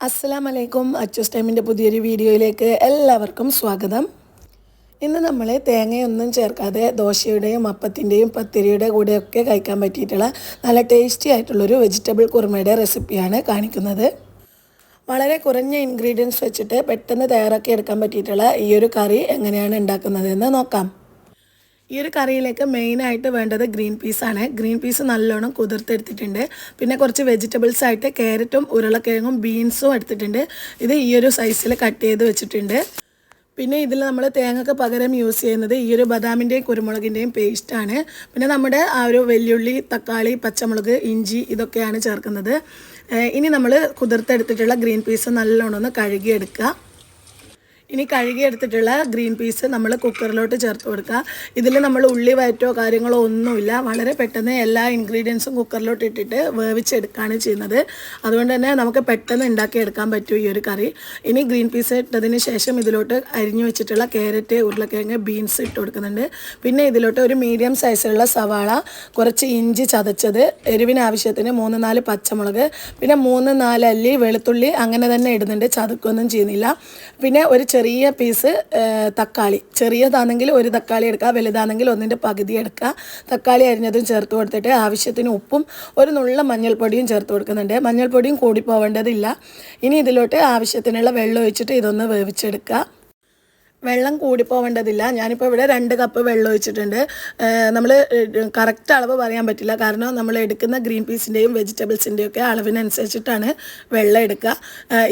അസ്സലാം അലൈക്കും അച്ചൂസ് ടൈമിന്റെ പുതിയൊരു വീഡിയോയിലേക്ക് എല്ലാവർക്കും സ്വാഗതം. ഇന്ന് നമ്മൾ തേങ്ങയൊന്നും ചേർക്കാതെ ദോശയുടെയും അപ്പത്തിന്റെയും പത്തിരിയുടെ കൂടെയൊക്കെ കഴിക്കാൻ പറ്റിയിട്ടുള്ള നല്ല ടേസ്റ്റി ആയിട്ടുള്ളൊരു വെജിറ്റബിൾ കുറുമയുടെ റെസിപ്പിയാണ് കാണിക്കുന്നത്. വളരെ കുറഞ്ഞ ഇൻഗ്രീഡിയൻസ് വെച്ചിട്ട് പെട്ടെന്ന് തയ്യാറാക്കി എടുക്കാൻ പറ്റിയിട്ടുള്ള ഈ ഒരു കറി എങ്ങനെയാണ് ഉണ്ടാക്കുന്നതെന്ന് നോക്കാം. ഈ ഒരു കറിയിലേക്ക് മെയിനായിട്ട് വേണ്ടത് ഗ്രീൻ പീസാണ് ഗ്രീൻ പീസ് നല്ലോണം കുതിർത്തെടുത്തിട്ടുണ്ട്. പിന്നെ കുറച്ച് വെജിറ്റബിൾസ് ആയിട്ട് ക്യാരറ്റും ഉരുളക്കിഴങ്ങും ബീൻസും എടുത്തിട്ടുണ്ട്. ഇത് ഈ ഒരു സൈസിൽ കട്ട് ചെയ്ത് വെച്ചിട്ടുണ്ട്. പിന്നെ ഇതിൽ നമ്മൾ തേങ്ങക്ക് പകരം യൂസ് ചെയ്യുന്നത് ഈ ഒരു ബദാമിന്റെയും കുരുമുളകിന്റെയും പേസ്റ്റാണ് പിന്നെ നമ്മുടെ ആ ഒരു വെല്ലുള്ളി തക്കാളി പച്ചമുളക് ഇഞ്ചി ഇതൊക്കെയാണ് ചേർക്കുന്നത്. ഇനി നമ്മൾ കുതിർത്തെടുത്തിട്ടുള്ള ഗ്രീൻ പീസ് നല്ലോണം ഒന്ന് കഴുകിയെടുക്കുക. ഇനി കഴുകിയെടുത്തിട്ടുള്ള ഗ്രീൻ പീസ് നമ്മൾ കുക്കറിലോട്ട് ചേർത്ത് കൊടുക്കുക. ഇതിൽ നമ്മൾ ഉള്ളി വയറ്റോ കാര്യങ്ങളോ ഒന്നുമില്ല. വളരെ പെട്ടെന്ന് എല്ലാ ഇൻഗ്രീഡിയൻസും കുക്കറിലോട്ട് ഇട്ടിട്ട് വേവിച്ചെടുക്കുകയാണ് ചെയ്യുന്നത്. അതുകൊണ്ട് തന്നെ നമുക്ക് പെട്ടെന്ന് ഉണ്ടാക്കിയെടുക്കാൻ പറ്റും ഈ ഒരു കറി. ഇനി ഗ്രീൻ പീസ് ഇട്ടതിന് ശേഷം ഇതിലോട്ട് അരിഞ്ഞു വെച്ചിട്ടുള്ള ക്യാരറ്റ് ഉരുളക്കിഴങ്ങ് ബീൻസ് ഇട്ട് കൊടുക്കുന്നുണ്ട്. പിന്നെ ഇതിലോട്ട് ഒരു മീഡിയം സൈസിലുള്ള സവാള കുറച്ച് ഇഞ്ചി ചതച്ചത് എരിവിന് ആവശ്യത്തിന് മൂന്ന് നാല് പച്ചമുളക് പിന്നെ മൂന്ന് നാല് അല്ലി വെളുത്തുള്ളി അങ്ങനെ തന്നെ ഇടുന്നുണ്ട്. ചതുക്കൊന്നും ചെയ്യുന്നില്ല. പിന്നെ ഒരു ചെറിയ പീസ് തക്കാളി. ചെറിയതാണെങ്കിൽ ഒരു തക്കാളി എടുക്കുക വലുതാണെങ്കിൽ ഒന്നിന്റെ പകുതി എടുക്കുക. തക്കാളി അരിഞ്ഞതും ചേർത്ത് കൊടുത്തിട്ട് ആവശ്യത്തിന് ഉപ്പും ഒരു നുള്ള മഞ്ഞൾപ്പൊടിയും ചേർത്ത് കൊടുക്കുന്നുണ്ട്. മഞ്ഞൾപ്പൊടിയും കൂടി പോവേണ്ടതില്ല. ഇനി ഇതിലോട്ട് ആവശ്യത്തിനുള്ള വെള്ളം ഒഴിച്ചിട്ട് ഇതൊന്ന് വേവിച്ചെടുക്കുക. വെള്ളം കൂടി പോവേണ്ടതില്ല ഞാനിപ്പോൾ ഇവിടെ രണ്ട് കപ്പ് വെള്ളം ഒഴിച്ചിട്ടുണ്ട്. നമ്മൾ കറക്റ്റ് അളവ് പറയാൻ പറ്റില്ല. കാരണം നമ്മൾ എടുക്കുന്ന ഗ്രീൻ പീസിന്റെയും വെജിറ്റബിൾസിന്റെയും ഒക്കെ അളവിനനുസരിച്ചിട്ടാണ് വെള്ളം എടുക്കുക.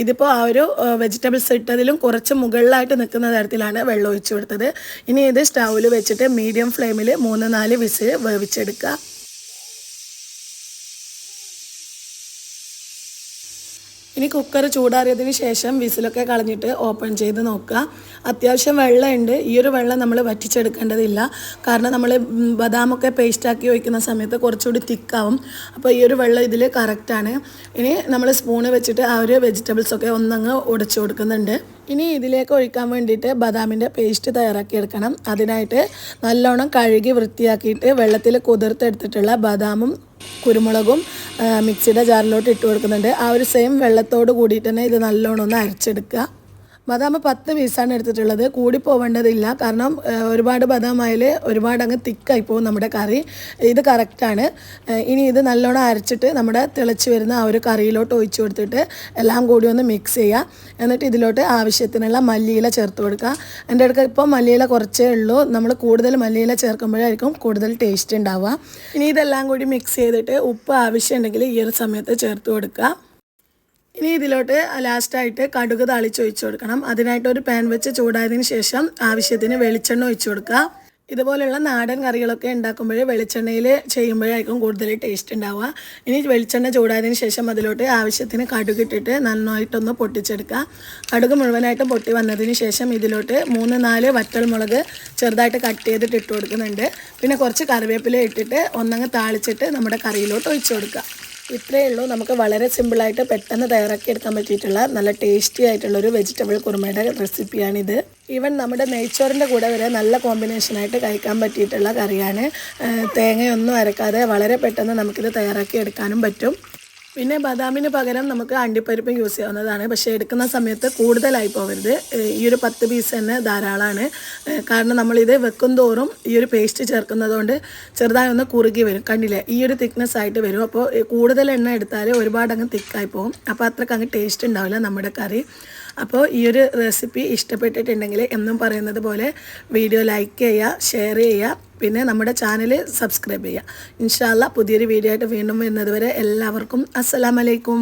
ഇതിപ്പോൾ ആ ഒരു വെജിറ്റബിൾസ് ഇട്ടതിലും കുറച്ച് മുകളിലായിട്ട് നിൽക്കുന്ന തരത്തിലാണ് വെള്ളം ഒഴിച്ചു കൊടുത്തത്. ഇനി ഇത് സ്റ്റൗവിൽ വെച്ചിട്ട് മീഡിയം ഫ്ലെയിമിൽ മൂന്ന് നാല് വിസിൽ വേവിച്ചെടുക്കുക. ഇനി കുക്കർ ചൂടാറിയതിന് ശേഷം വിസിലൊക്കെ കളഞ്ഞിട്ട് ഓപ്പൺ ചെയ്ത് നോക്കുക. അത്യാവശ്യം വെള്ളമുണ്ട് ഈ ഒരു വെള്ളം നമ്മൾ വറ്റിച്ചെടുക്കേണ്ടതില്ല. കാരണം നമ്മൾ ബദാമൊക്കെ പേസ്റ്റാക്കി ഒഴിക്കുന്ന സമയത്ത് കുറച്ചുകൂടി തിക്കാവും. അപ്പോൾ ഈ ഒരു വെള്ളം ഇതിൽ കറക്റ്റാണ് ഇനി നമ്മൾ സ്പൂണ് വെച്ചിട്ട് ആ ഒരു വെജിറ്റബിൾസൊക്കെ ഒന്നങ്ങ് ഉടച്ചു കൊടുക്കുന്നുണ്ട്. ഇനി ഇതിലേക്ക് ഒഴിക്കാൻ വേണ്ടിയിട്ട് ബദാമിന്റെ പേസ്റ്റ് തയ്യാറാക്കിയെടുക്കണം അതിനായിട്ട് നല്ലോണം കഴുകി വൃത്തിയാക്കിയിട്ട് വെള്ളത്തിൽ കുതിർത്തെടുത്തിട്ടുള്ള ബദാമും കുരുമുളകും മിക്സിയുടെ ജാറിലോട്ട് ഇട്ട് കൊടുക്കുന്നുണ്ട്. ആ ഒരു സെയിം വെള്ളത്തോട് കൂടിയിട്ട് തന്നെ ഇത് നല്ലോണം ഒന്ന് അരച്ചെടുക്കുക. ബദാം പത്ത് പീസാണ് എടുത്തിട്ടുള്ളത്. കൂടി പോവേണ്ടതില്ല. കാരണം ഒരുപാട് ബദാം ആയാൽ ഒരുപാട് അങ്ങ് തിക്കായി പോകും നമ്മുടെ കറി. ഇത് കറക്റ്റാണ്. ഇനി ഇത് നല്ലോണം അരച്ചിട്ട് നമ്മുടെ തിളച്ച് വരുന്ന ആ ഒരു കറിയിലോട്ട് ഒഴിച്ചു കൊടുത്തിട്ട് എല്ലാം കൂടി ഒന്ന് മിക്സ് ചെയ്യുക എന്നിട്ട് ഇതിലോട്ട് ആവശ്യത്തിനുള്ള മല്ലിയില ചേർത്ത് കൊടുക്കുക. എന്റെ അടുക്ക ഇപ്പോൾ മല്ലിയില കുറച്ചേ ഉള്ളൂ. നമ്മൾ കൂടുതൽ മല്ലിയില ചേർക്കുമ്പോഴായിരിക്കും കൂടുതൽ ടേസ്റ്റ് ഉണ്ടാവുക. ഇനി ഇതെല്ലാം കൂടി മിക്സ് ചെയ്തിട്ട് ഉപ്പ് ആവശ്യമുണ്ടെങ്കിൽ ഈ ഒരു സമയത്ത് ചേർത്ത് കൊടുക്കുക. ഇനി ഇതിലോട്ട് ലാസ്റ്റായിട്ട് കടുക് താളിച്ച് ഒഴിച്ചു കൊടുക്കണം. അതിനായിട്ട് ഒരു പാൻ വെച്ച് ചൂടായതിന് ശേഷം ആവശ്യത്തിന് വെളിച്ചെണ്ണ ഒഴിച്ചു കൊടുക്കുക. ഇതുപോലെയുള്ള നാടൻ കറികളൊക്കെ ഉണ്ടാക്കുമ്പോൾ വെളിച്ചെണ്ണയിൽ ചെയ്യുമ്പോഴായിരിക്കും കൂടുതൽ ടേസ്റ്റ് ഉണ്ടാവുക. ഇനി വെളിച്ചെണ്ണ ചൂടായതിന് ശേഷം അതിലോട്ട് ആവശ്യത്തിന് കടുക് ഇട്ടിട്ട് നന്നായിട്ടൊന്ന് പൊട്ടിച്ചെടുക്കുക. കടുക് മുഴുവനായിട്ട് പൊട്ടി വന്നതിന് ശേഷം ഇതിലോട്ട് മൂന്ന് നാല് വറ്റൽമുളക് ചെറുതായിട്ട് കട്ട് ചെയ്തിട്ട് ഇട്ട് കൊടുക്കുന്നുണ്ട്. പിന്നെ കുറച്ച് കറിവേപ്പില ഇട്ടിട്ട് ഒന്നങ്ങ് താളിച്ചിട്ട് നമ്മുടെ കറിയിലോട്ട് ഒഴിച്ചു കൊടുക്കുക. ഇത്രയേ ഉള്ളൂ. നമുക്ക് വളരെ സിമ്പിളായിട്ട് പെട്ടെന്ന് തയ്യാറാക്കി എടുക്കാൻ പറ്റിയിട്ടുള്ള നല്ല ടേസ്റ്റി ആയിട്ടുള്ള ഒരു വെജിറ്റബിൾ കുറുമയുടെ റെസിപ്പിയാണിത് ഈവൻ നമ്മുടെ നെയ്ച്ചോറിന്റെ കൂടെ വരെ നല്ല കോമ്പിനേഷനായിട്ട് കഴിക്കാൻ പറ്റിയിട്ടുള്ള കറിയാണ്. തേങ്ങയൊന്നും അരക്കാതെ വളരെ പെട്ടെന്ന് നമുക്കിത് തയ്യാറാക്കി എടുക്കാനും പറ്റും. പിന്നെ ബദാമിന് പകരം നമുക്ക് അണ്ടിപ്പരിപ്പ് യൂസ് ചെയ്യാവുന്നതാണ്. പക്ഷേ എടുക്കുന്ന സമയത്ത് കൂടുതലായി പോകരുത്. ഈ ഒരു പത്ത് പീസ് തന്നെ ധാരാളമാണ്. കാരണം നമ്മളിത് വെക്കും തോറും ഈ ഒരു പേസ്റ്റ് ചേർക്കുന്നതുകൊണ്ട് ചെറുതായി ഒന്ന് കുറുകി വരും. കണ്ടില്ലേ? ഈ ഒരു തിക്നെസ് ആയിട്ട് വരും. അപ്പോൾ കൂടുതൽ എണ്ണ എടുത്താൽ ഒരുപാട് അങ്ങ് തിക്കായി പോകും അപ്പോൾ അത്രയ്ക്ക് അങ്ങ് ടേസ്റ്റ് ഉണ്ടാവില്ല നമ്മുടെ കറി. അപ്പോൾ ഈ ഒരു റെസിപ്പി ഇഷ്ടപ്പെട്ടിട്ടുണ്ടെങ്കിൽ എന്നും പറയുന്നത് പോലെ വീഡിയോ ലൈക്ക് ചെയ്യുക ഷെയർ ചെയ്യുക. പിന്നെ നമ്മുടെ ചാനൽ സബ്സ്ക്രൈബ് ചെയ്യുക. ഇൻഷാല്ല പുതിയൊരു വീഡിയോ ആയിട്ട് വീണ്ടും വരുന്നത് വരെ എല്ലാവർക്കും അസ്സലാമലൈക്കും